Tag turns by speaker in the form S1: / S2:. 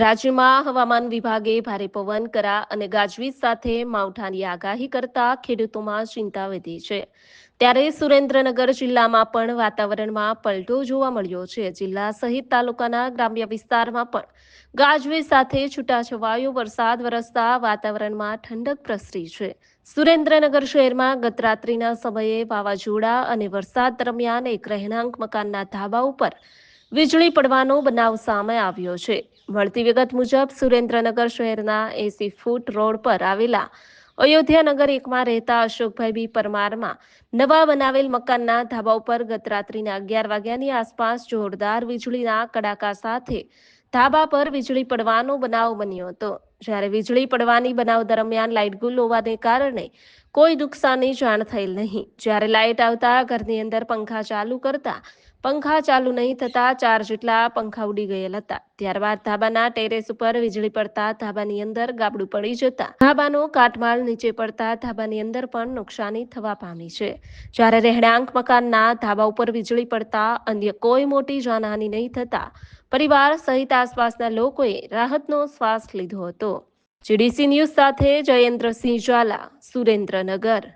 S1: રાજ્યમાં હવામાન વિભાગે ભારે પવન, કરા અને ગાજવીજ સાથે માવઠાની આગાહી કરતા ખેડૂતોમાં ચિંતા વધી છે. ત્યારે સુરેન્દ્રનગર જિલ્લામાં પણ વાતાવરણમાં પલટો જોવા મળ્યો છે. જિલ્લા સહિત તાલુકાના ગ્રામ્ય વિસ્તારમાં પણ ગાજવીજ સાથે છૂટાછવાયો વરસાદ વરસતા વાતાવરણમાં ઠંડક પ્રસરી છે. સુરેન્દ્રનગર શહેરમાં ગત રાત્રિના સમયે વાવાઝોડા અને વરસાદ દરમિયાન એક રહેણાંક મકાનના ધાબા ઉપર વીજળી પડવાનો બનાવ સામે આવ્યો છે. મળતી વિગત મુજબ સુરેન્દ્રનગર શહેરના એસી ફૂટ રોડ પર આવેલા અયોધ્યાનગર એકમાં રહેતા અશોકભાઈ બી પરમારમાં નવા બનાવેલ મકાનના ધાબા ઉપર ગત રાત્રિના અગિયાર વાગ્યાની આસપાસ જોરદાર વીજળીના કડાકા સાથે ધાબા પર વીજળી પડવાનો બનાવ બન્યો હતો. જ્યારે વીજળી પડવાની બનાવ દરમિયાન લાઇટ ગુલ હોવાને કારણે કોઈ નુકસાનની જાણ થયેલ નહીં. જ્યારે લાઇટ આવતા ઘરની અંદર પંખા ચાલુ કરતા પંખા ચાલુ નહીં થતા ચાર જેટલા પંખા ઉડી ગયેલ હતા. ત્યારબાદ ધાબાના ટેરેસ ઉપર વીજળી પડતા ધાબાની અંદર ગાબડું પડી જતા ધાબાનો કાટમાળ નીચે પડતા ધાબાની અંદર પણ નુકસાની થવા પામી છે. જ્યારે રહેણાંક મકાનના ધાબા ઉપર વીજળી પડતા અન્ય કોઈ મોટી જાનહાની નહીં થતા પરિવાર સહિત આસપાસના લોકોએ રાહતનો શ્વાસ લીધો હતો. જીડીસી ન્યૂઝ સાથે જયેન્દ્રસિંહ ઝાલા સુરેન્દ્રનગર.